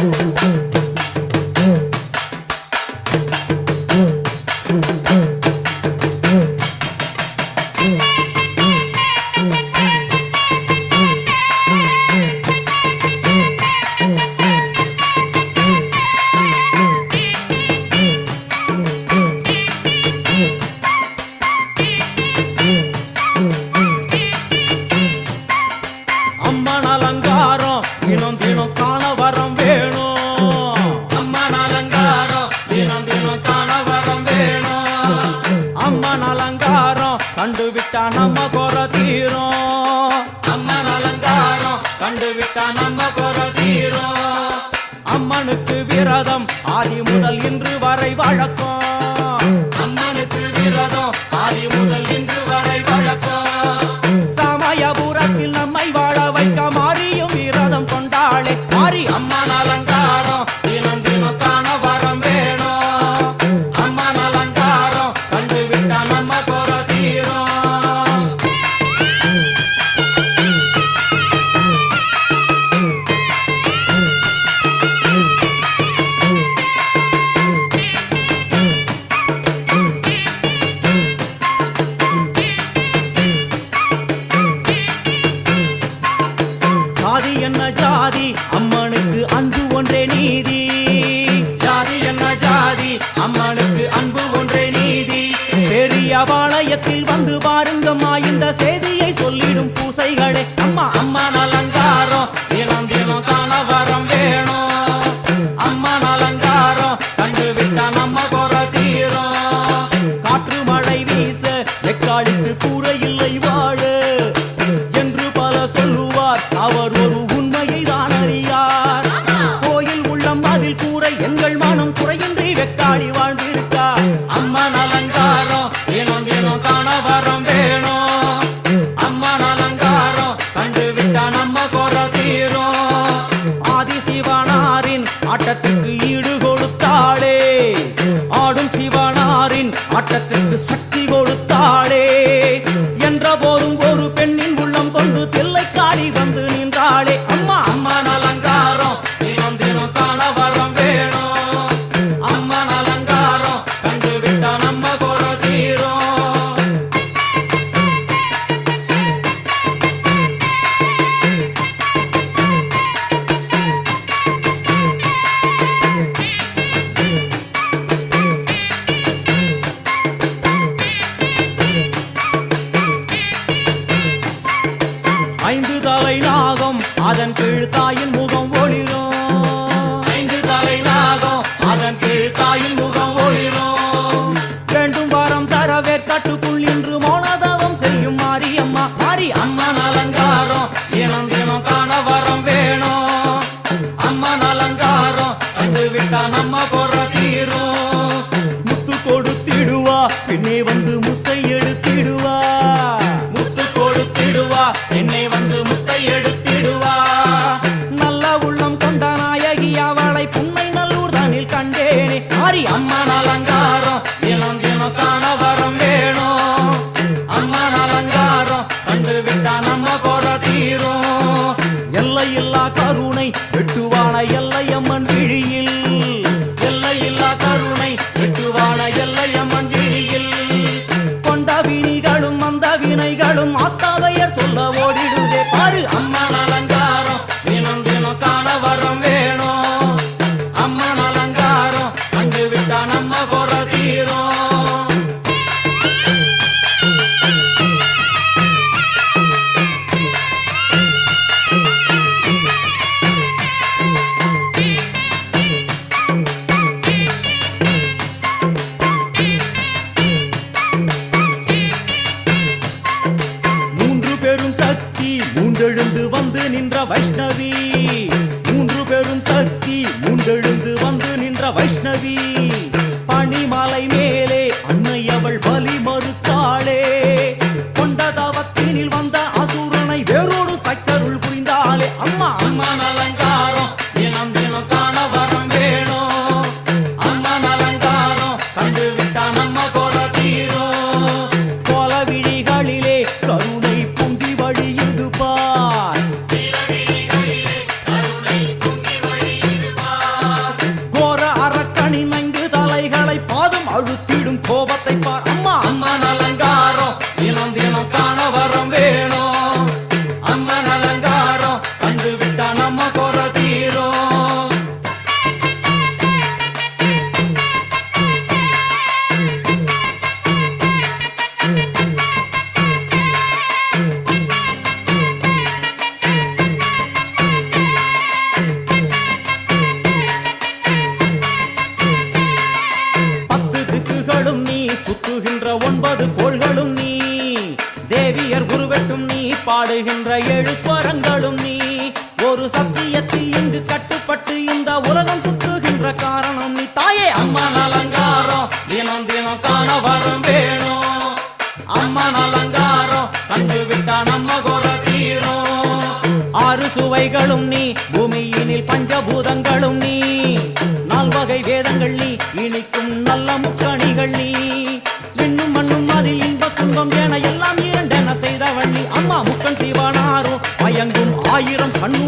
Boom, boom. கண்டு விட்டா நம்ம குற தீரும். அம்மன் அலங்காரம் கண்டு விட்டா நம்ம குறை தீரும். அம்மனுக்கு விரதம் ஆதி முதல் இன்று வரை வழக்கம். நீதி. ஜாதி என்ன ஜாதி? அம்மனுக்கு அன்பு ஒன்றே நீதி. பெரிய பாளையத்தில் வந்து பாருங்கம்மா இந்த செய்தியை சொல்லிடும் பூசைகளே. அம்மா அம்மன் நலங்கா சக்தி கொடுத்தாளே. என்ற போதும் ஒரு பெண்ணின் உள்ளம் கொண்டு தில்லை தில்லைக்காளி வந்து அதன் கீழ் தாயின் முகம் ஒளிரும். ஐந்து தலை நாகம் அதன் கீழ் தாயின் முகம் ஒளிரும். ரெண்டும் வாரம் தரவே கட்டுக்குள் இன்று மோனதவம் செய்யும் மாரியம்மா. மாரி அம்மன் அலங்காரம் இனம் தினம் காண வரம் வேணும். அம்மன் அலங்காரம் கண்டு விட்டா நம்ம பொற தீரும். முத்து கொடுத்திடுவா பின்னே வந்து முத்தை எடுத்திடுவா. வைஷ்ணவி. மூன்று பெரும் சக்தி மூன்றெழுந்து வந்து நின்ற வைஷ்ணவி. பனிமலை மேலே அன்னை அவள் பலி மறுத்தாளே. கொண்ட தவத்தினில் வந்த அசுரனை வேறோடு சக்கருள் புரிந்தாளே. அம்மா அம்மா. பாடுகின்ற ஏழு ஸ்வரங்களும் நீ. ஒரு சத்தியத்தில் இங்கு கட்டுப்பட்டு இந்த உலகம் சுற்றுகின்ற காரணம் நீ. தாயே அம்மா அம்மன் அலங்காரம் தினம் தினம் காண வரம் வேணும். அம்மன் அலங்காரம் கண்டு விட்டா நம்ம குறை தீரும். ஆறு சுவைகளும் நீ பூமியினில் பஞ்சபூதங்களும் நீ. நால்வகை வேதங்கள் நீ இனிக்கும் நல்ல முக்கணிகள் நீ. விண்ணும் மண்ணும் அதில் இன்ப துன்பம் என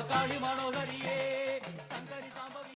சங்கரி